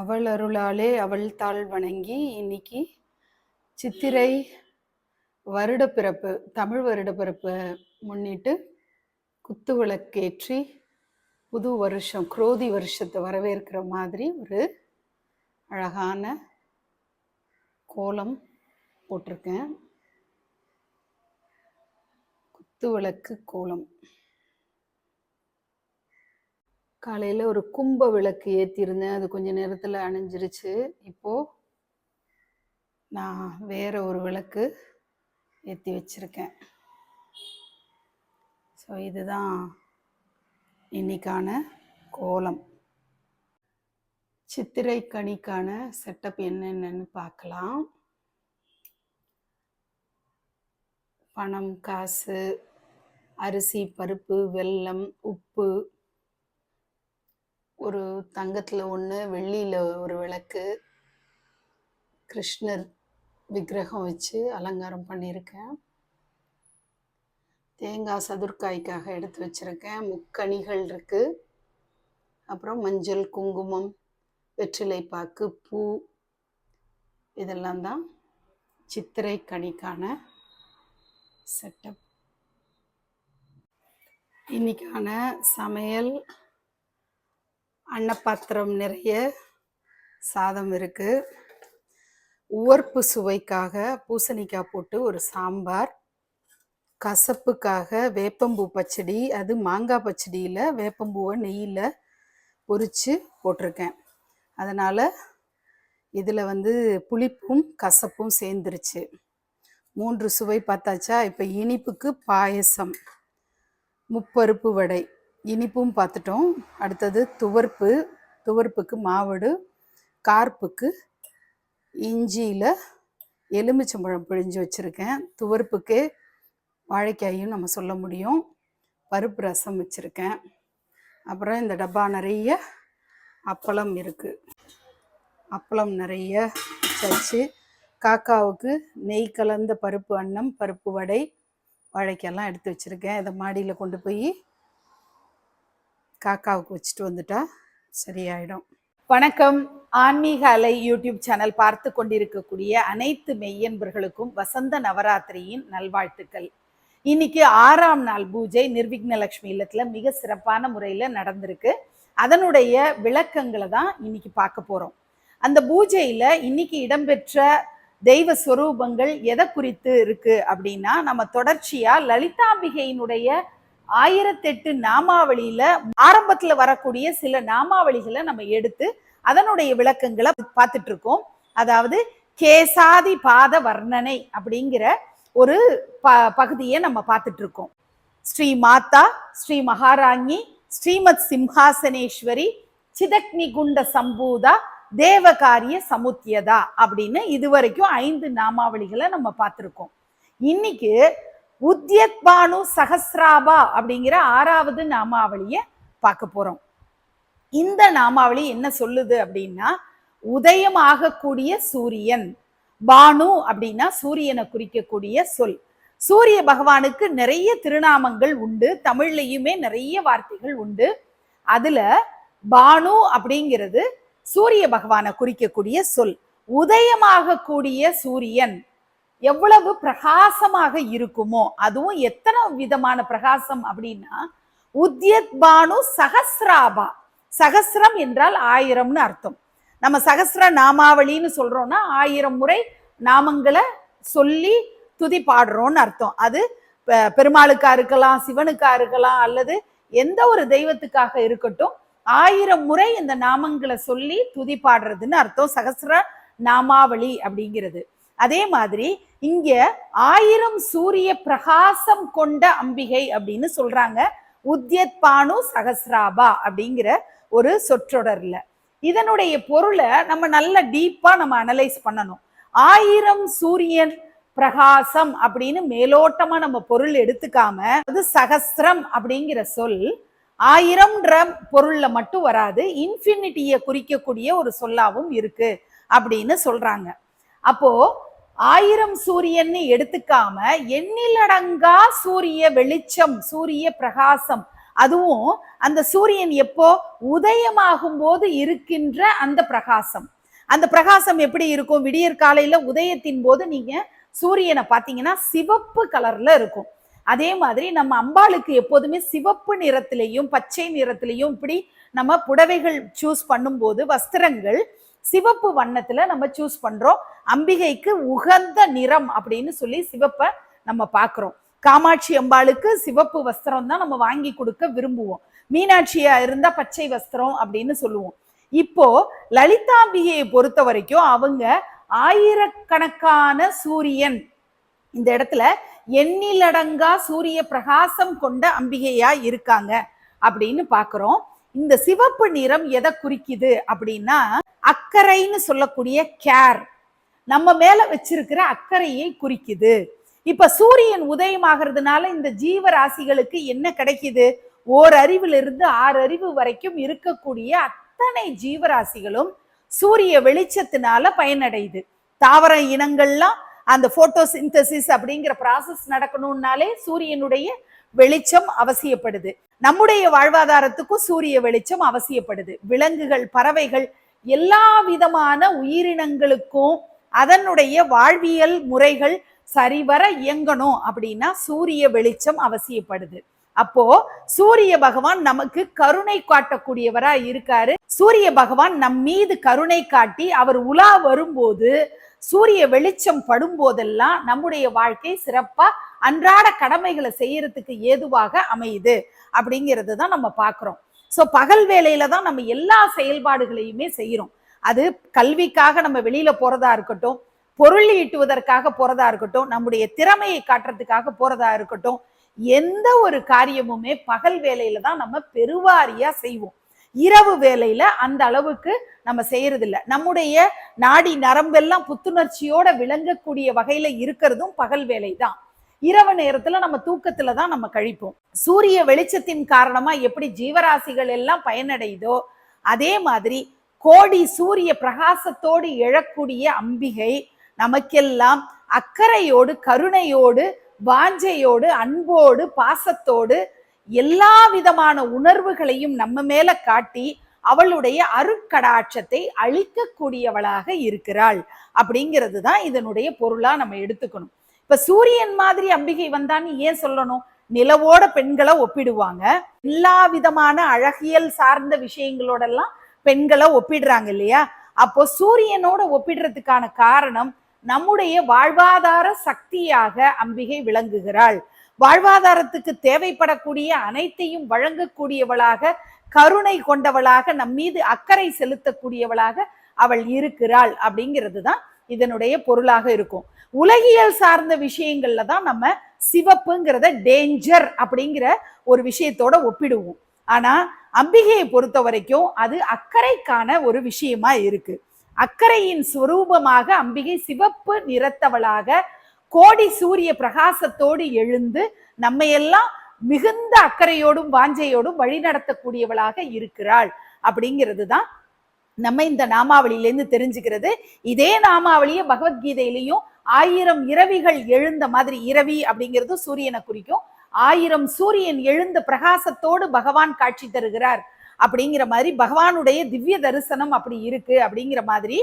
அவள் அருளாலே அவள் தாள் வணங்கி இன்னைக்கு சித்திரை வருடப்பிறப்பு தமிழ் வருடப்பிறப்பை முன்னிட்டு குத்து விளக்கேற்றி புது வருஷம் குரோதி வருஷத்தை வரவேற்கிற மாதிரி ஒரு அழகான கோலம் போட்டிருக்கேன். குத்து விளக்கு கோலம். காலையில் ஒரு கும்ப விளக்கு ஏற்றிருந்தேன் அது கொஞ்ச நேரத்தில் அணைஞ்சிருச்சு. இப்போது நான் வேற ஒரு விளக்கு ஏற்றி வச்சுருக்கேன். ஸோ இதுதான் இன்னைக்கான கோலம். சித்திரை கனிக்கான செட்டப் என்னென்னு பார்க்கலாம். பணம் காசு அரிசி பருப்பு வெல்லம் உப்பு ஒரு தங்கத்தில் ஒன்று வெள்ளியில் ஒரு விளக்கு கிருஷ்ணர் விக்கிரகம் வச்சு அலங்காரம் பண்ணியிருக்கேன். தேங்காய் சதுர்க்காய்க்காக எடுத்து வச்சுருக்கேன். முக்கணிகள் இருக்குது அப்புறம் மஞ்சள் குங்குமம் வெற்றிலை பாக்கு பூ இதெல்லாம் தான் சித்திரை கனிக்கான செட்டப் இன்னைக்கான சமையல் அன்னப்பாத்திரம் நிறைய சாதம் இருக்குது உவர்ப்பு சுவைக்காக பூசணிக்காய் போட்டு ஒரு சாம்பார். கசப்புக்காக வேப்பம்பூ பச்சடி அது மாங்காய் பச்சடியில் வேப்பம்பூவை நெய்யில் பொரித்து போட்டிருக்கேன். அதனால் இதில் வந்து புளிப்பும் கசப்பும் சேர்ந்துருச்சு. மூன்று சுவை பார்த்தாச்சா? இப்போ இனிப்புக்கு பாயசம் முப்பருப்பு வடை. இனிப்பும் பார்த்துட்டோம். அடுத்தது துவர்ப்பு துவர்ப்புக்கு மாவடு கார்ப்புக்கு இஞ்சியில் எலுமிச்சம்பழம் பிழிஞ்சு வச்சுருக்கேன். துவர்ப்புக்கு வாழைக்காயும் நம்ம சொல்ல முடியும். பருப்பு ரசம் வச்சுருக்கேன். அப்புறம் இந்த டப்பா நிறைய அப்பளம் இருக்குது அப்பளம் நிறைய வச்சாச்சு. காக்காவுக்கு நெய் கலந்த பருப்பு அன்னம் பருப்பு வடை வாழைக்காயெல்லாம் எடுத்து வச்சுருக்கேன். இதை மாடியில் கொண்டு போய் காக்காவுக்கு வச்சுட்டு வந்துட்டா சரியாயிடும். வணக்கம். ஆன்மீக அலை யூடியூப் சேனல் பார்த்து கொண்டிருக்கக்கூடிய அனைத்து மெய்யன்பர்களுக்கும் வசந்த நவராத்திரியின் நல்வாழ்த்துக்கள். இன்னைக்கு ஆறாம் நாள் பூஜை நிர்விக்னலக்ஷ்மி இல்லத்துல மிக சிறப்பான முறையில் நடந்திருக்கு. அதனுடைய விளக்கங்களை தான் இன்னைக்கு பார்க்க போறோம். அந்த பூஜையில இன்னைக்கு இடம்பெற்ற தெய்வ ஸ்வரூபங்கள் எதை குறித்து இருக்கு அப்படின்னா நம்ம தொடர்ச்சியா லலிதாம்பிகையினுடைய ஆயிரத்தெட்டு நாமாவளியில ஆரம்பத்துல வரக்கூடிய சில நாமாவளிகளை நம்ம எடுத்து அதனுடைய விளக்கங்களை பார்த்துட்டு இருக்கோம் அதாவது கேசாதி பாத வர்ணனை அப்படிங்கிற ஒரு ப பகுதியை நம்ம பார்த்துட்டு இருக்கோம் ஸ்ரீ மாதா ஸ்ரீ மகாராணி ஸ்ரீமத் சிம்ஹாசனேஸ்வரி சிதக்னி குண்ட சம்பூதா தேவகாரிய சமுத்தியதா அப்படின்னு இதுவரைக்கும் ஐந்து நாமாவளிகளை நம்ம பார்த்துருக்கோம். இன்னைக்கு உத்யத் பானு சஹஸ்ராபா அப்படிங்கிற ஆறாவது நாமாவளியை பார்க்க போறோம். இந்த நாமாவளி என்ன சொல்லுது அப்படின்னா உதயம் ஆகக்கூடிய சூரியன். பானு அப்படின்னா சூரியனை குறிக்கக்கூடிய சொல். சூரிய பகவானுக்கு நிறைய திருநாமங்கள் உண்டு. தமிழ்லையுமே நிறைய வார்த்தைகள் உண்டு. அதுல பானு அப்படிங்கிறது சூரிய பகவானை குறிக்கக்கூடிய சொல். உதயமாகக்கூடிய சூரியன் எவ்வளவு பிரகாசமாக இருக்குமோ அதுவும் எத்தனை விதமான பிரகாசம் அப்படின்னா உத்யத் பானு சகசிராபா சகசிரம் என்றால் ஆயிரம்னு அர்த்தம். நம்ம சகஸ்ர நாமாவளின்னு சொல்றோம்னா ஆயிரம் முறை நாமங்களை சொல்லி துதி பாடுறோம்னு அர்த்தம். அது பெருமாளுக்கா இருக்கலாம் சிவனுக்கா இருக்கலாம் அல்லது எந்த ஒரு தெய்வத்துக்காக இருக்கட்டும் ஆயிரம் முறை இந்த நாமங்களை சொல்லி துதி பாடுறதுன்னு அர்த்தம். சகசிர நாமாவளி அப்படிங்கிறது. அதே மாதிரி இங்க ஆயிரம் சூரிய பிரகாசம் கொண்ட அம்பிகை அப்படின்னு சொல்றாங்க. உத்யத் பானு சகசிராபா அப்படிங்கிற ஒரு சொற்றொடர்ல. இதனுடைய பொருளை நம்ம நல்ல டீப்பா நம்ம அனலைஸ் பண்ணணும். ஆயிரம் சூரியன் பிரகாசம் அப்படின்னு மேலோட்டமா நம்ம பொருள் எடுத்துக்காம அது சகஸ்ரம் அப்படிங்கிற சொல் ஆயிரம்ன்ற பொருள்ல மட்டும் வராது இன்ஃபினிட்டியை குறிக்கக்கூடிய ஒரு சொல்லாவும் இருக்கு அப்படின்னு சொல்றாங்க. அப்போ ஆயிரம் சூரியன்னு எடுத்துக்காம எண்ணிலடங்கா சூரிய வெளிச்சம் சூரிய பிரகாசம். அதுவும் அந்த சூரியன் எப்போ? உதயமாகும் போது இருக்கின்ற அந்த பிரகாசம். அந்த பிரகாசம் எப்படி இருக்கும்? விடியற் காலையில உதயத்தின் போது நீங்க சூரியனை பார்த்தீங்கன்னா சிவப்பு கலர்ல இருக்கும். அதே மாதிரி நம்ம அம்பாளுக்கு எப்போதுமே சிவப்பு நிறத்திலையும் பச்சை நிறத்திலையும் இப்படி நம்ம புடவைகள் சூஸ் பண்ணும்போது வஸ்திரங்கள் சிவப்பு வண்ணத்துல நம்ம சூஸ் பண்றோம். அம்பிகைக்கு உகந்த நிறம் அப்படின்னு சொல்லி சிவப்பை நம்ம பார்க்குறோம். காமாட்சி அம்பாளுக்கு சிவப்பு வஸ்திரம் தான் நம்ம வாங்கி கொடுக்க விரும்புவோம். மீனாட்சியா இருந்தா பச்சை வஸ்திரம் அப்படின்னு சொல்லுவோம். இப்போ லலிதாம்பிகையை பொறுத்த வரைக்கும் அவங்க ஆயிரக்கணக்கான சூரியன். இந்த இடத்துல எண்ணிலடங்கா சூரிய பிரகாசம் கொண்ட அம்பிகையா இருக்காங்க அப்படின்னு பாக்குறோம் இந்த சிவப்பு நிறம் எதை குறிக்குது அப்படின்னா அக்கறைன்னு சொல்லக்கூடிய கேர் நம்ம மேல வச்சிருக்கிற அக்கறையை குறிக்குது. இப்ப சூரியன் உதயமாகிறதுனால இந்த ஜீவராசிகளுக்கு என்ன கிடைக்குது? ஓர் அறிவிலிருந்து ஆறு அறிவு வரைக்கும் இருக்கக்கூடிய அத்தனை ஜீவராசிகளும் சூரிய வெளிச்சத்தினால பயனடையுது. தாவர இனங்கள்லாம் அந்த போட்டோ சிந்தசிஸ் அப்படிங்கிற ப்ராசஸ் நடக்கணும்னாலே சூரியனுடைய வெளிச்சம் அவசியப்படுது. நம்முடைய வாழ்வாதாரத்துக்கும் சூரிய வெளிச்சம் அவசியப்படுது. விலங்குகள் பறவைகள் எல்லா விதமான உயிரினங்களுக்கும் அதனுடைய வாழ்வியல் முறைகள் சரிவர இயங்கணும் அப்படின்னா சூரிய வெளிச்சம் அவசியப்படுது. அப்போ சூரிய பகவான் நமக்கு கருணை காட்டக்கூடியவரா இருக்காரு. சூரிய பகவான் நம் மீது கருணை காட்டி அவர் உலா வரும்போது சூரிய வெளிச்சம் படும் போதெல்லாம் நம்முடைய வாழ்க்கை சிறப்பா அன்றாட கடமைகளை செய்யறதுக்கு ஏதுவாக அமையுது. அப்படிங்கிறது தான் நம்ம பார்க்குறோம். ஸோ பகல் வேலையில தான் நம்ம எல்லா செயல்பாடுகளையுமே செய்கிறோம். அது கல்விக்காக நம்ம வெளியில போறதா இருக்கட்டும் பொருள் ஈட்டுவதற்காக போறதா இருக்கட்டும் நம்முடைய திறமையை காட்டுறதுக்காக போறதா இருக்கட்டும் எந்த ஒரு காரியமுமே பகல் வேலையில தான் நம்ம பெருவாரியா செய்வோம். இரவு வேலையில அந்த அளவுக்கு நம்ம செய்கிறதில்ல நம்முடைய நாடி நரம்பெல்லாம் புத்துணர்ச்சியோட விளங்கக்கூடிய வகையில இருக்கிறதும் பகல் வேலை தான் இரவு நேரத்துல நம்ம தூக்கத்துல தான் நம்ம கழிப்போம். சூரிய வெளிச்சத்தின் காரணமா எப்படி ஜீவராசிகள் எல்லாம் பயனடையுதோ அதே மாதிரி கோடி சூரிய பிரகாசத்தோடு எழக்கூடிய அம்பிகை நமக்கெல்லாம் அக்கறையோடு கருணையோடு வாஞ்சையோடு அன்போடு பாசத்தோடு எல்லா விதமான உணர்வுகளையும் நம்ம மேல காட்டி அவளுடைய அருட்கடாட்சத்தை அழிக்கக்கூடியவளாக இருக்கிறாள். அப்படிங்கிறது தான் இதனுடைய பொருளா நம்ம எடுத்துக்கணும். இப்ப சூரியன் மாதிரி அம்பிகை வந்தான்னு ஏன் சொல்லணும்? நிலவோட பெண்களை ஒப்பிடுவாங்க. எல்லா விதமான அழகியல் சார்ந்த விஷயங்களோட எல்லாம் பெண்களை ஒப்பிடுறாங்க இல்லையா? அப்போ சூரியனோட ஒப்பிடுறதுக்கான காரணம் நம்முடைய வாழ்வாதார சக்தியாக அம்பிகை விளங்குகிறாள். வாழ்வாதாரத்துக்கு தேவைப்படக்கூடிய அனைத்தையும் வழங்கக்கூடியவளாக கருணை கொண்டவளாக நம் மீது அக்கறை செலுத்தக்கூடியவளாக அவள் இருக்கிறாள் அப்படிங்கிறது தான் இதனுடைய பொருளாக இருக்கும். உலகியல் சார்ந்த விஷயங்கள்ல தான் நம்ம சிவப்புங்கிறத டேஞ்சர் அப்படிங்கிற ஒரு விஷயத்தோட ஒப்பிடுவோம். ஆனா அம்பிகையை பொறுத்த வரைக்கும் அது அக்கறைக்கான ஒரு விஷயமா இருக்கு. அக்கறையின் சுரூபமாக அம்பிகை சிவப்பு நிறத்தவளாக கோடி சூரிய பிரகாசத்தோடு எழுந்து நம்மையெல்லாம் மிகுந்த அக்கறையோடும் வாஞ்சையோடும் வழிநடத்தக்கூடியவளாக இருக்கிறாள் அப்படிங்கிறது தான் நம்ம இந்த நாமாவளியிலேருந்து தெரிஞ்சுக்கிறது. இதே நாமாவளியை பகவத்கீதையிலையும் ஆயிரம் இரவிகள் எழுந்த மாதிரி இரவி அப்படிங்கிறது சூரியனை குறிக்கும். ஆயிரம் சூரியன் எழுந்த பிரகாசத்தோடு பகவான் காட்சி தருகிறார் அப்படிங்கிற மாதிரி பகவானுடைய திவ்ய தரிசனம் அப்படி இருக்கு அப்படிங்கிற மாதிரி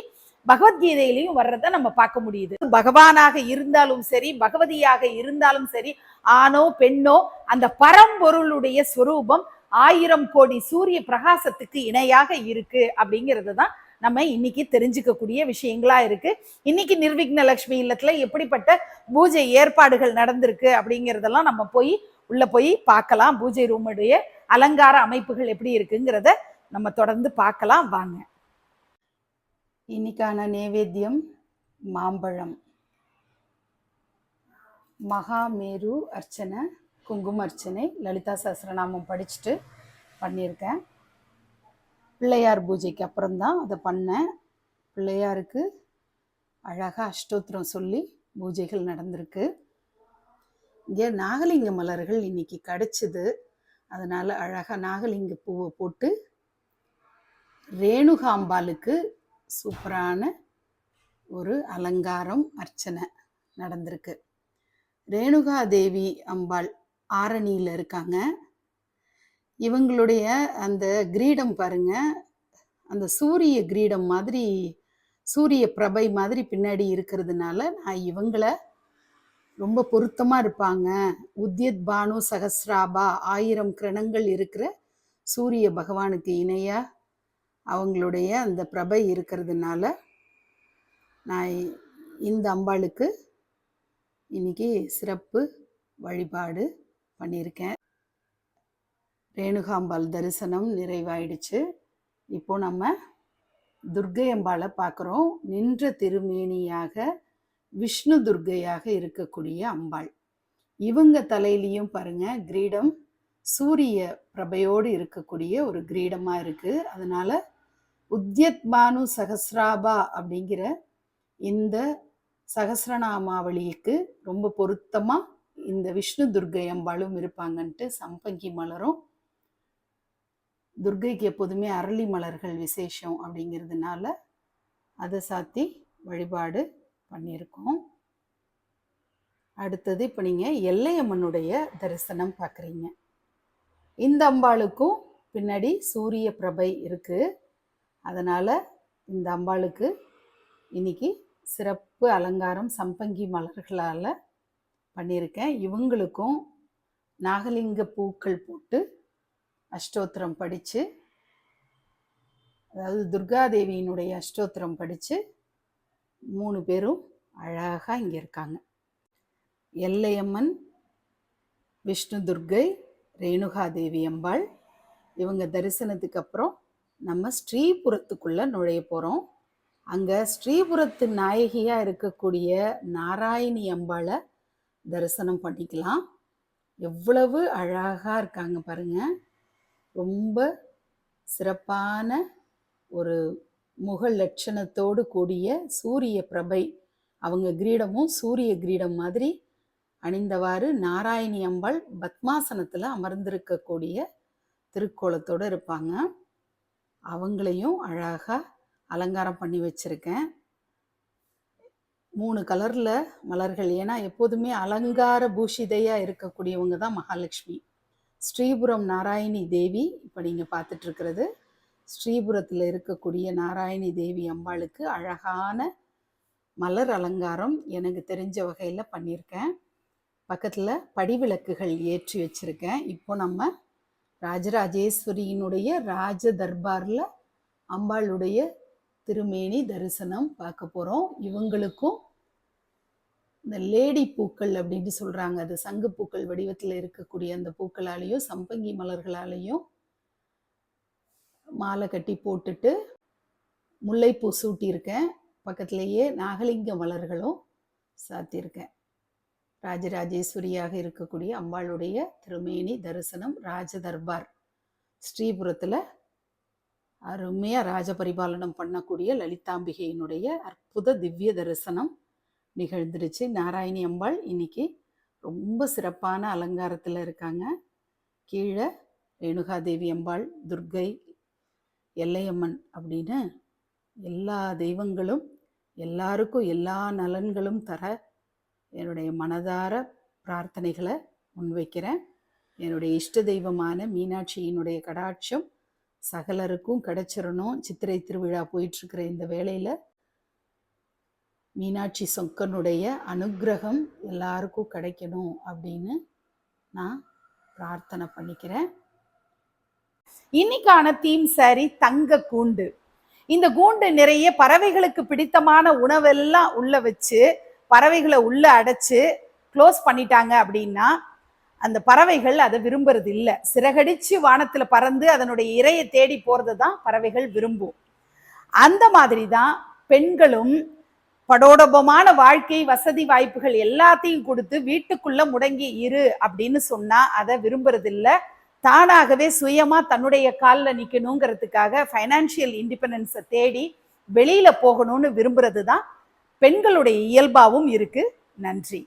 பகவத்கீதையிலையும் வர்றதை நம்ம பார்க்க முடியுது. பகவானாக இருந்தாலும் சரி பகவதியாக இருந்தாலும் சரி ஆணோ பெண்ணோ அந்த பரம்பொருளுடைய ஸ்வரூபம் ஆயிரம் கோடி சூரிய பிரகாசத்துக்கு இணையாக இருக்கு அப்படிங்கிறது தான் நம்ம இன்னைக்கு தெரிஞ்சுக்கக்கூடிய விஷயங்களா இருக்கு. இன்னைக்கு நிர்விக்ன லட்சுமி இல்லத்துல எப்படிப்பட்ட பூஜை ஏற்பாடுகள் நடந்திருக்கு அப்படிங்கிறதெல்லாம் நம்ம போய் உள்ள போய் பார்க்கலாம். பூஜை ரூமுடைய அலங்கார அமைப்புகள் எப்படி இருக்குங்கிறத நம்ம தொடர்ந்து பார்க்கலாம். வாங்க. இன்னைக்கான நேவேத்தியம் மாம்பழம். மகாமேரு அர்ச்சனை குங்கும அர்ச்சனை லலிதா சஹசிரநாமம் படிச்சுட்டு பண்ணியிருக்கேன். பிள்ளையார் பூஜைக்கு அப்புறம்தான் அதை பண்ணேன். பிள்ளையாருக்கு அழகாக அஷ்டோத்திரம் சொல்லி பூஜைகள் நடந்திருக்கு. இங்கே நாகலிங்க மலர்கள் இன்னைக்கு கிடச்சிது. அதனால் அழகாக நாகலிங்க பூவை போட்டு ரேணுகாம்பாளுக்கு சூப்பரான ஒரு அலங்காரம் அர்ச்சனை நடந்திருக்கு. ரேணுகா தேவி அம்பாள் ஆரணியில் இருக்காங்க. இவங்களுடைய அந்த கிரீடம் பாருங்க. அந்த சூரிய கிரீடம் மாதிரி சூரிய பிரபை மாதிரி பின்னாடி இருக்கிறதுனால நான் இவங்கள ரொம்ப பொருத்தமாக இருப்பாங்க. உத்யத் பானு சகசிராபா ஆயிரம் கிரணங்கள் இருக்கிற சூரிய பகவானுக்கு இணையாக அவங்களுடைய அந்த பிரபை இருக்கிறதுனால நான் இந்த அம்பாளுக்கு இன்னைக்கு சிறப்பு வழிபாடு பண்ணியிருக்கேன். ரேணுகாம்பாள் தரிசனம் நிறைவாயிடுச்சு. இப்போ நம்ம துர்க்கையம்பாளை பார்க்குறோம். நின்ற திருமேனியாக விஷ்ணு துர்க்கையாக இருக்கக்கூடிய அம்பாள். இவங்க தலையிலையும் பாருங்க கிரீடம் சூரிய பிரபையோடு இருக்கக்கூடிய ஒரு கிரீடமாக இருக்குது அதனால் உத்யத் சகசிராபா அப்படிங்கிற இந்த சகசிரநாமாவளிக்கு ரொம்ப பொருத்தமாக இந்த விஷ்ணு துர்க்கை அம்பாளும் இருப்பாங்கன்ட்டு சம்பங்கி மலரும். துர்க்கைக்கு எப்போதுமே அரளி மலர்கள் விசேஷம் அப்படிங்கிறதுனால அதை சாத்தி வழிபாடு பண்ணியிருக்கோம். அடுத்தது இப்போ நீங்கள் எல்லையம்மனுடைய தரிசனம் பார்க்குறீங்க இந்த அம்பாளுக்கும் பின்னாடி சூரிய பிரபை இருக்குது அதனால் இந்த அம்பாளுக்கு இன்னைக்கு சிறப்பு அலங்காரம் சம்பங்கி மலர்களால் பண்ணியிருக்கேன். இவங்களுக்கும் நாகலிங்க பூக்கள் போட்டு அஷ்டோத்திரம் படித்து அதாவது துர்காதேவியினுடைய அஷ்டோத்திரம் படித்து மூணு பேரும் அழகாக இங்கே இருக்காங்க. எல்லையம்மன் விஷ்ணு துர்கை ரேணுகாதேவி அம்பாள் இவங்க தரிசனத்துக்கு அப்புறம் நம்ம ஸ்ரீபுரத்துக்குள்ளே நுழைய போகிறோம் அங்கே ஸ்ரீபுரத்து நாயகியாக இருக்கக்கூடிய நாராயணி அம்பாளை தரிசனம் பண்ணிக்கலாம். எவ்வளவு அழகாக இருக்காங்க பாருங்க. ரொம்ப சிறப்பான ஒரு முக லட்சணத்தோடு கூடிய சூரிய பிரபை. அவங்க கிரீடமும் சூரிய கிரீடம் மாதிரி அணிந்தவாறு நாராயணி அம்பாள் பத்மாசனத்தில் அமர்ந்திருக்கக்கூடிய திருக்கோலத்தோடு இருப்பாங்க. அவங்களையும் அழகாக அலங்காரம் பண்ணி வச்சுருக்கேன். மூணு கலரில் மலர்கள். ஏன்னா எப்போதுமே அலங்கார பூஷிதையாக இருக்கக்கூடியவங்க தான் மகாலட்சுமி. ஸ்ரீபுரம் நாராயணி தேவி இப்போ நீங்கள் பார்த்துட்ருக்கிறது. ஸ்ரீபுரத்தில் இருக்கக்கூடிய நாராயணி தேவி அம்பாளுக்கு அழகான மலர் அலங்காரம் எனக்கு தெரிஞ்ச வகையில் பண்ணியிருக்கேன். பக்கத்தில் படிவிளக்குகள் ஏற்றி வச்சுருக்கேன். இப்போ நம்ம ராஜராஜேஸ்வரியினுடைய ராஜ தர்பாரில் அம்பாளுடைய திருமேனி தரிசனம் பார்க்க போகிறோம் இவங்களுக்கும் இந்த லேடி பூக்கள் அப்படின்னு சொல்கிறாங்க அது சங்கு பூக்கள் வடிவத்தில் இருக்கக்கூடிய அந்த பூக்களாலேயும் சம்பங்கி மலர்களாலேயும் மாலை கட்டி போட்டுட்டு முல்லைப்பூ சூட்டியிருக்கேன். பக்கத்துலேயே நாகலிங்க மலர்களும் சாத்தியிருக்கேன். ராஜராஜேஸ்வரியாக இருக்கக்கூடிய அம்பாளுடைய திருமேனி தரிசனம் ராஜ தர்பார் ஸ்ரீபுரத்தில் அருமையாக ராஜபரிபாலனம் பண்ணக்கூடிய லலிதாம்பிகையினுடைய அற்புத திவ்ய தரிசனம் நிகழ்ந்துருச்சு. நாராயணி அம்பாள் இன்னைக்கு ரொம்ப சிறப்பான அலங்காரத்தில் இருக்காங்க. கீழே ரேணுகாதேவி அம்பாள் துர்கை எல்லையம்மன் அப்படின்னு எல்லா தெய்வங்களும் எல்லாருக்கும் எல்லா நலன்களும் தர என்னுடைய மனதார பிரார்த்தனைகளை முன்வைக்கிறேன். என்னுடைய இஷ்ட தெய்வமான மீனாட்சியினுடைய கடாட்சம் சகலருக்கும் கிடைச்சிடணும் சித்திரை திருவிழா போயிட்டுருக்கிற இந்த வேளையில் மீனாட்சி சொக்கனுடைய அனுக்கிரகம் எல்லாருக்கும் கிடைக்கணும் அப்படின்னு நான் பிரார்த்தனை பண்ணிக்கிறேன். இன்னைக்கான தீம் சாரி தங்க கூண்டு. இந்த கூண்டு நிறைய பறவைகளுக்கு பிடித்தமான உணவெல்லாம் உள்ள வச்சு பறவைகளை உள்ள அடைச்சு க்ளோஸ் பண்ணிட்டாங்க அப்படின்னா அந்த பறவைகள் அதை விரும்புறது இல்லை. சிறகடிச்சு வானத்துல பறந்து அதனுடைய இரையை தேடி போறது தான் பறவைகள் விரும்பும். அந்த மாதிரி தான் பெண்களும் படோடபமான வாழ்க்கை வசதி வாய்ப்புகள் எல்லாத்தையும் கொடுத்து வீட்டுக்குள்ள முடங்கி இரு அப்படின்னு சொன்னா அதை விரும்புறதில்ல. தானாகவே சுயமா தன்னுடைய காலில் நிற்கணுங்கிறதுக்காக ஃபைனான்சியல் இண்டிபெண்டன்ஸை தேடி வெளியில போகணும்னு விரும்புறது தான் பெண்களுடைய இயல்பாவும் இருக்கு. நன்றி.